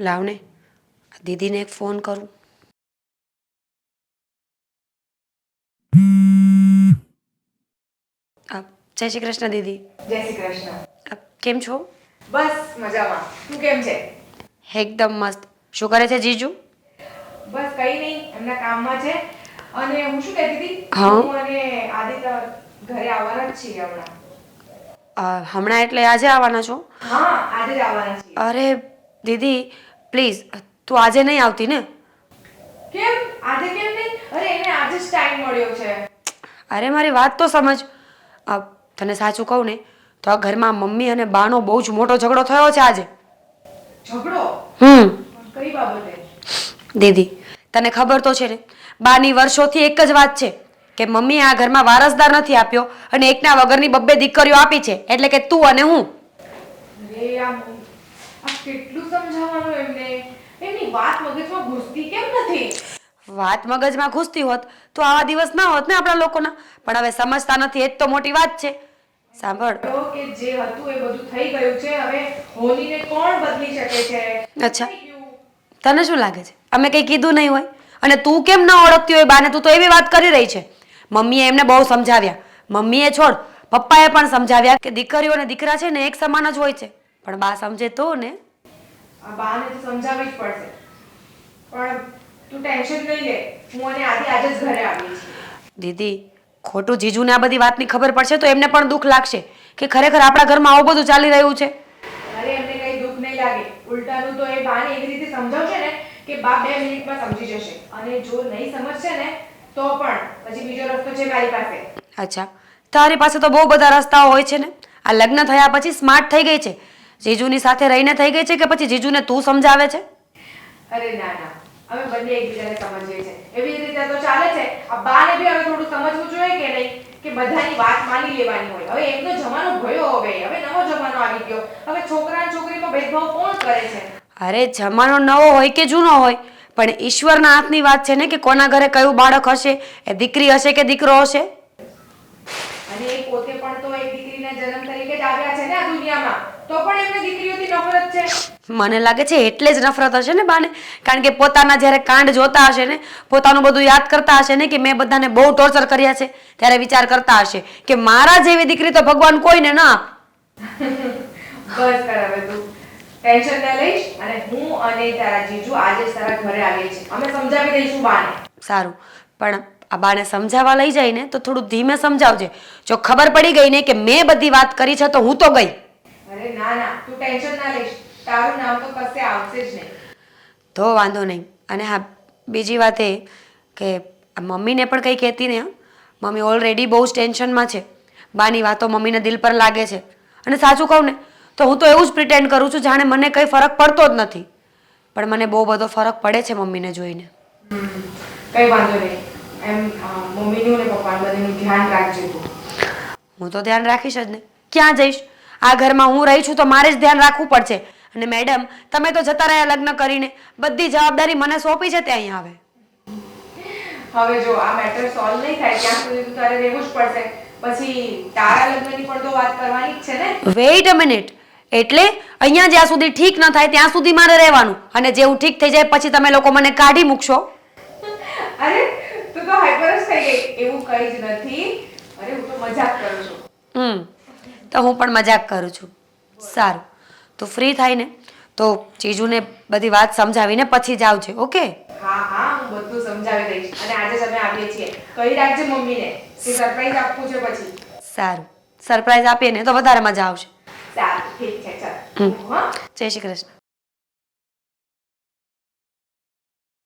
લાવ ને આ દીદીને એક ફોન કરું. જય શ્રી કૃષ્ણ દીદી. જય શ્રી કૃષ્ણ. કેમ છો? બસ મજામાં. તું કેમ છે? એકદમ મસ્ત. શું કરે છે જીજુ? બસ કઈ નહીં એમના કામમાં છે. અને હું શું કહેતી હતી? હા. હું અને આદિત્ય ઘરે આવવાના જ છીએ હમણાં. હમણાં એટલે આજે આવવાના છો? હા આજે જ આવવાના છીએ. અરે દીદી પ્લીઝ તું આજે નહીં આવતી ને? કેમ? આજે કેમ નહીં? અરે એને આજે જ ટાઈમ મળ્યો છે. અરે મારી વાત તો સમજ. આ, તને સાચું કહું ને તો આ ઘરમાં મમ્મી અને બાનો બહુ જ મોટો ઝઘડો થયો છે આજે. ઝઘડો? હમ. કઈ બાબતે? દીદી તને ખબર તો છે ને બાની વર્ષોથી એક જ વાત છે કે મમ્મીએ આ ઘરમાં વારસદાર નથી આપ્યો અને એકના વગરની બબ્બે દીકરીઓ આપી છે એટલે કે તું અને હું. અરે આ આ કેટલું સમજાવવાનું એમને? એમની વાત મગજમાં ઘૂસતી કેમ નથી? વાત મગજમાં ઘૂસતી હોત તો આવા દિવસ ના હોત ને આપણા લોકોના. પણ હવે સમજતા નથી એ જ તો મોટી વાત છે. સાંભળ. તો કે જે હતું એ બધું થઈ ગયું છે હવે હોલીને કોણ બદલી શકે છે? અચ્છા. તને શું લાગે છે? અમે કંઈ કીધું નહીં હોય. અને તું કેમ ન ઓળખતી હોય બાને? તું તો એવી વાત કરી રહી છે. મમ્મીએ એમને બહુ સમજાવ્યા. મમ્મીએ છોડ પપ્પાએ પણ સમજાવ્યા કે દીકરીઓ અને દીકરા છે ને એક સમાન જ હોય છે. પણ બા સમજે તો ને? આ બાને તો સમજાવવી જ પડશે. પણ તું ટેન્શન નહીં લે. હું અને આદિ આજે જ ઘરે આવી છું દીદી ખોટું જીજુને આ બધી વાતની ખબર પડશે તો એમને પણ દુઃખ લાગશે કે ખરેખર આપણા ઘરમાં આવું બધું ચાલી રહ્યું છે. અરે એમને કઈ દુઃખ નહીં લાગે. ઉલટાનું તો એ બાને એવી રીતે સમજાવશે ને કે બા બે મિનિટમાં સમજી જશે. અને જો નહીં સમજશે ને તો પણ પછી બીજો રસ્તો છે મારી પાસે. અચ્છા. તારી પાસે તો બહુ બધા રસ્તાઓ હોય છે ને. આ લગ્ન થયા પછી સ્માર્ટ થઈ ગઈ છે. જીજુની સાથે રહીને થઈ ગઈ છે કે પછી જીજુને તું સમજાવે છે? અરે ના ના. અમે બંને એકબીજાને સમજીએ છે એવી રીતે તો ચાલે છે. આ બાને બી હવે થોડું સમજવું જોઈએ કે નહીં કે બધાની વાત માની લેવાની હોય. હવે એકનો જમાનો ગયો હવે હવે નવો જમાનો આવી ગયો. હવે છોકરા અને છોકરીમાં ભેદભાવ કોણ કરે છે? અરે જમાનો નવો હોય કે જૂનો હોય? પણ ઈશ્વરના હાથની વાત છે ને કે કોના ઘરે કયું બાળક હશે? એ દીકરી હશે કે દીકરો હશે? અને એ પોતે પણ તો એક દીકરીના જન્મ તરીકે જ આવ્યા છે ને આ દુનિયામાં. તો પણ એમને દીકરીઓથી નફરત છે? મને લાગે છે એટલે જ નફરત હશે ને બાને? કારણ કે પોતાના જ્યારે કાંડ જોતા હશે ને પોતાનું બધું યાદ કરતા હશે ને કે મેં બધાને બહુ ટોર્ચર કર્યા છે ત્યારે વિચાર કરતા હશે કે મારા જેવી દીકરી તો ભગવાન કોઈને ના બસ કર હવે તું. ટેન્શન ન લઈશ અને હું અને તારા જીજુ આજે તારા ઘરે આવીએ છીએ. અમે સમજાવી દઈશું બાને. સારું. પણ આ બાને સમજાવવા લઈ જાય ને તો થોડું ધીમે સમજાવજે. જો ખબર પડી ગઈ ને કે મેં બધી વાત કરી છે તો હું તો ગઈ. અરે ના ના તું ટેન્શન ના લઈશ. તારું નામ તો કશે આવશે જ નહીં. તો વાંધો નહીં. અને હા બીજી વાત એ કે મમ્મીને પણ કંઈ કહેતી ને મમ્મી ઓલરેડી બહુ જ ટેન્શનમાં છે. બાની વાતો મમ્મીને દિલ પર લાગે છે. અને સાચું કહું ને તો હું તો એવું જ પ્રિટેન્ડ કરું છું જાણે મને કંઈ ફરક પડતો જ નથી. પણ મને બહુ બધો ફરક પડે છે મમ્મીને જોઈને. કંઈ વાંધો નહીં. એમ મમ્મીનું ને પપ્પાનું બધાનું ધ્યાન રાખજે હું તો ધ્યાન રાખીશ જ ને. ક્યાં જઈશ? આ ઘરમાં હું રહી છું તો મારે જ ધ્યાન રાખવું પડશે. અને મેડમ તમે તો જતા રહ્યા લગ્ન કરીને. બધી જવાબદારી મને સોંપી છે તે અહીંયા આવે. હવે જો આ મેટર સોલ્વ નહીં થાય ત્યાં સુધી તો તારે રહેવું જ પડશે. પછી તારા લગ્નની પણ તો વાત કરવાની જ છે ને? વેઇટ અ મિનિટ એટલે અહીંયા જ્યાં સુધી ઠીક ન થાય ત્યાં સુધી મારે રહેવાનું. અને જેવું ઠીક થઈ જાય પછી તમે લોકો મને કાઢી મૂકશો. અરે તું તો હાઈપર જ થઈ ગઈ. એવું કઈ જ નથી. અરે હું તો મજાક કરું છું. તો હું પણ મજાક કરું છું. સારું. તો ફ્રી થાય ને તો ચીજુને બધી વાત સમજાવીને પછી જ આવજે ઓકે? હા હા હું બધું સમજાવી દઈશ. અને આજે જ અમે આવીએ છીએ. કહી રાખજે મમ્મીને? કે સરપ્રાઈઝ આપવું છે પછી. સારું. સરપ્રાઈઝ આપીએ ને તો વધારે મજા આવશે. સારું ઠીક છે ચાલ. જય શ્રી કૃષ્ણ.